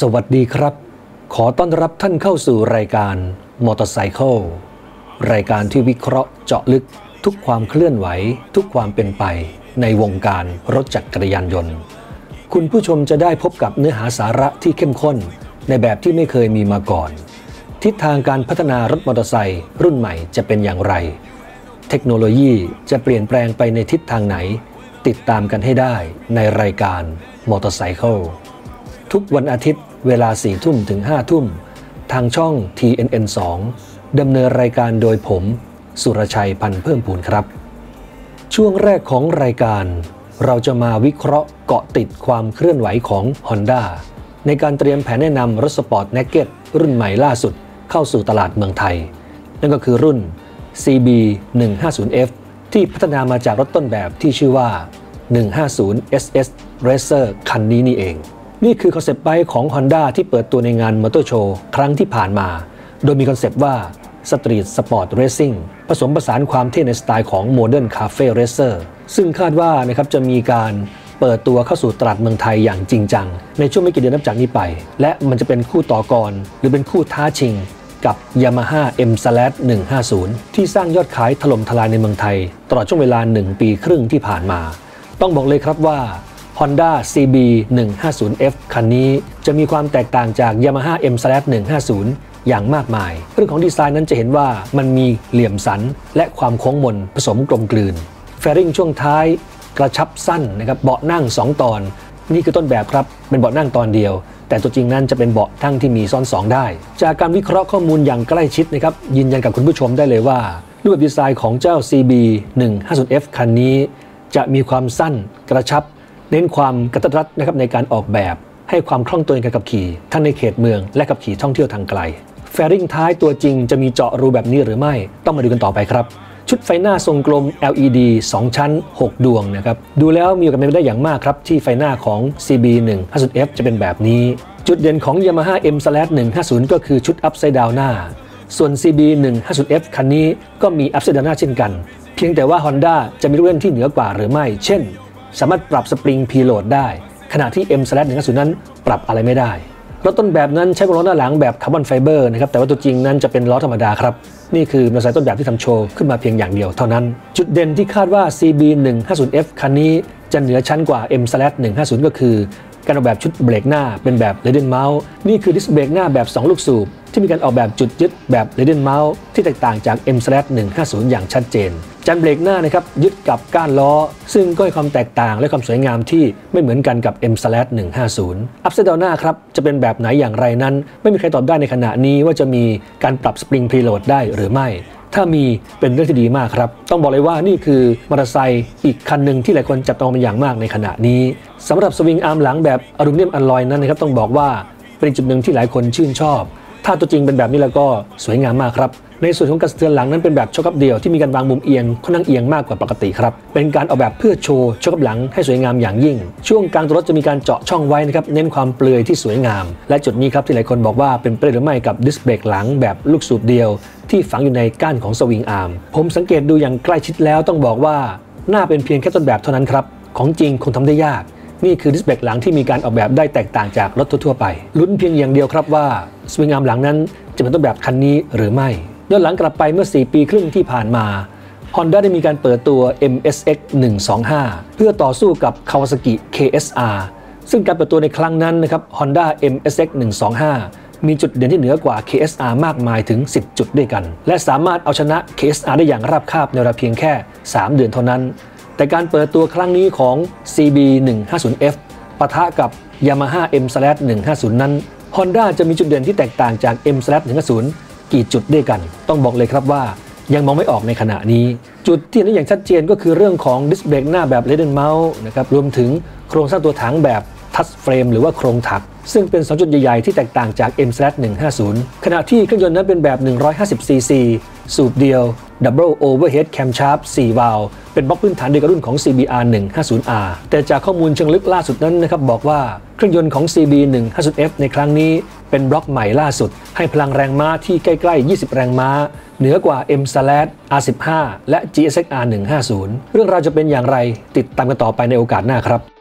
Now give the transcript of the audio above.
สวัสดีครับ ขอต้อนรับท่านเข้าสู่รายการมอเตอร์ไซค์รายการที่วิเคราะห์เจาะลึกทุกความเคลื่อนไหว ทุกความเป็นไปในวงการรถจักรยานยนต์ คุณผู้ชมจะได้พบกับเนื้อหาสาระที่เข้มข้น ในแบบที่ไม่เคยมีมาก่อน ทิศทางการพัฒนารถมอเตอร์ไซค์รุ่นใหม่จะเป็นอย่างไร เทคโนโลยีจะเปลี่ยนแปลงไปในทิศทางไหน ติดตามกันให้ได้ในรายการมอเตอร์ไซค์ ทุกวันอาทิตย์เวลา4ทุ่มถึง5ทุ่ม ทางช่อง TNN 2ดำเนินรายการโดยผม สุรชัยพันธ์เพิ่มพูนครับ ช่วงแรกของรายการ เราจะมาวิเคราะห์เกาะติดความเคลื่อนไหวของ Honda ในการเตรียมแผนแนะนำรถสปอร์ตเนกเก็ตรุ่นใหม่ล่าสุดเข้าสู่ตลาดเมืองไทย นั่นก็คือรุ่น CB 150F ที่พัฒนามาจากรถต้นแบบที่ชื่อว่า 150 SS Racer คันนี้นี่เอง นี่คือคอนเซปต์ไบค์ของ Honda ที่เปิดตัวในงานมอเตอร์โชว์ครั้งที่ผ่านมา โดยมีคอนเซปต์ว่า Street Sport Racing ผสมผสานความเท่ในสไตล์ของ Modern Cafe Racer ซึ่งคาดว่านะครับจะมีการเปิดตัวเข้าสู่ตลาดเมืองไทยอย่างจริงจัง ในช่วงไม่กี่เดือนนับจากนี้ไป และมันจะเป็นคู่ต่อกร หรือเป็นคู่ท้าชิง กับ Yamaha M 150 ที่สร้างยอดขายถล่มทลายในเมืองไทย ตลอดช่วงเวลา 1 ปีครึ่งที่ผ่านมา ต้องบอกเลยครับว่า Honda CB 150F คันนี้จะมีความแตกต่างจาก Yamaha M 150อย่างมากมาย เรื่องของดีไซน์นั้นจะเห็นว่ามันมีเหลี่ยมสัน และความโค้งมนผสมกลมกลืน แฟริ่งช่วงท้ายกระชับสั้นนะครับเบาะนั่ง 2 ตอน นี่คือต้นแบบครับ เป็นเบาะนั่งตอนเดียว แต่ตัวจริงนั้นจะเป็นเบาะทั้งที่มีซ้อน2ได้ จากการวิเคราะห์ข้อมูลอย่างใกล้ชิดนะครับยืนยันกับคุณผู้ชมได้เลยว่า รูปแบบดีไซน์ของเจ้า CB 150F คันนี้ จะมีความสั้นกระชับ เน้นความกระตัดรัดนะครับในการออกแบบ ให้ความคล่องตัวในการขับขี่ ทั้งในเขตเมืองและขับขี่ท่องเที่ยวทางไกลแฟริงท้ายตัวจริงจะมีเจาะรูแบบนี้หรือไม่ต้องมาดูกันต่อไปครับ ชุดไฟหน้าทรงกลม LED 2 ชั้น 6 ดวงนะครับดูแล้วมีโอกาสเป็นไปได้อย่างมากครับ ที่ไฟหน้าของ CB 1 5 0 F จะเป็นแบบนี้ จุดเด่นของ Yamaha M 150 ก็คือชุด Upside Down หน้า ส่วน CB 1 5 0 F คันนี้ก็มี Upside Down หน้าเช่นกัน เพียงแต่ว่า Honda จะมีลูกเล่นที่เหนือกว่าหรือไม่ เช่น สามารถปรับสปริงพีโหลดได้ ขณะที่ M 150นั้นปรับอะไรไม่ได้ รถต้นแบบนั้นใช้ล้อหน้าหลังแบบคาร์บอนไฟเบอร์นะครับ แต่ว่าตัวจริงนั้นจะเป็นล้อธรรมดาครับ นี่คือมอเตอร์ไซค์ต้นแบบที่ทำโชว์ขึ้นมาเพียงอย่างเดียวเท่านั้น จุดเด่นที่คาดว่า CB 150F คันนี้จะเหนือชั้นกว่า M 150ก็คือ การออกแบบชุดเบรกหน้าเป็นแบบ r a d i a n Mount นี่คือดิสเบรกหน้าแบบ 2 ลูกสูบ ที่มีการออกแบบจุดยึดแบบ r a d i a n Mount ที่แตกต่างจาก M 150อย่างชัดเจน จานเบรกหน้านะครับยึดกับก้านล้อ ซึ่งก็ให้ความแตกต่างและความสวยงามที่ไม่เหมือนกันกับ M 150อัพไซด์ดาวหน้าครับจะเป็นแบบไหนอย่างไรนั้น ไม่มีใครตอบได้ในขณะนี้ว่าจะมีการปรับสปริงพรีโหลดได้หรือไม่ ถ้ามีเป็นเรื่องที่ดีมากครับ ต้องบอกเลยว่านี่คือมอเตอร์ไซค์อีกคันหนึ่งที่หลายคนจับตองเป็นอย่างมากในขณะนี้สำหรับสวิงอาร์มหลังแบบอลูมิเนียมอลลอยนั้นนะครับต้องบอกว่าเป็นจุดหนึ่งที่หลายคนชื่นชอบ ถ้าตัวจริงเป็นแบบนี้แล้วก็สวยงามมากครับ ในส่วนของกระสเทือนหลังนั้นเป็นแบบช็อคอัพเดียวที่มีการวางมุมเอียงค่อนข้างเอียงมากกว่าปกติครับเป็นการออกแบบเพื่อโชว์ช็อคอัพหลังให้สวยงามอย่างยิ่ง ช่วงกลางตัวรถจะมีการเจาะช่องไว้นะครับเน้นความเปลือยที่สวยงาม และจุดนี้ครับที่หลายคนบอกว่าเป็นไปได้หรือไม่กับดิสเบรกหลังแบบลูกสูบเดียว ที่ฝังอยู่ในก้านของสวิงอาร์มผมสังเกตดูอย่างใกล้ชิดแล้วต้องบอกว่าน่าเป็นเพียงแค่ต้นแบบเท่านั้นครับของจริงคงทำได้ยากนี่คือดิสเบรกหลังที่มีการออกแบบได้แตกต่างจากรถทั่วๆไป ลุ้นเพียงอย่างเดียวครับว่าสวิงอาร์มหลังนั้นจะเป็นต้นแบบคันนี้หรือไม่ ย้อนหลังกลับไปเมื่อ 4 ปีครึ่งที่ผ่านมา Honda ได้มีการเปิดตัว MSX 125 เพื่อต่อสู้กับ Kawasaki KSR ซึ่งการเปิดตัวในครั้งนั้นนะครับ Honda MSX 125 มีจุดเด่นที่เหนือกว่า KSR มากมายถึง 10 จุดด้วยกัน และสามารถเอาชนะ KSR ได้อย่างราบคาบในเวลาเพียงแค่ 3 เดือนเท่านั้น แต่การเปิดตัวครั้งนี้ของ CB 150F ปะทะกับ Yamaha M 150 นั้น Honda จะมีจุดเด่นที่แตกต่างจาก M 150 กี่จุดด้วยกัน ต้องบอกเลยครับว่ายังมองไม่ออกในขณะนี้ จุดที่เห็นได้อย่างชัดเจนก็คือเรื่องของดิสเบรกหน้าแบบเลดเดนเมาส์นะครับรวมถึงโครงสร้างตัวถังแบบทัชเฟรมหรือว่าโครงถัก ซึ่งเป็น 2 จุดใหญ่ ๆ ที่แตกต่างจาก M 150ขณะที่เครื่องยนต์นั้นเป็นแบบ 150cc สูบเดียว Double Overhead Camshaft 4 วาล์วเป็นบล็อกพื้นฐานเดียวกับรุ่นของ CBR 150R แต่จากข้อมูลเชิงลึกล่าสุดนั้นนะครับบอกว่าเครื่องยนต์ของ CB 150F ในครั้งนี้ เป็นบล็อกใหม่ล่าสุด ให้พลังแรงม้าที่ใกล้ ๆ 20 แรงม้า เหนือกว่า M s l a R15 และ GSX R150 เรื่องราวจะเป็นอย่างไรติดตามกันต่อไปในโอกาสหน้าครับ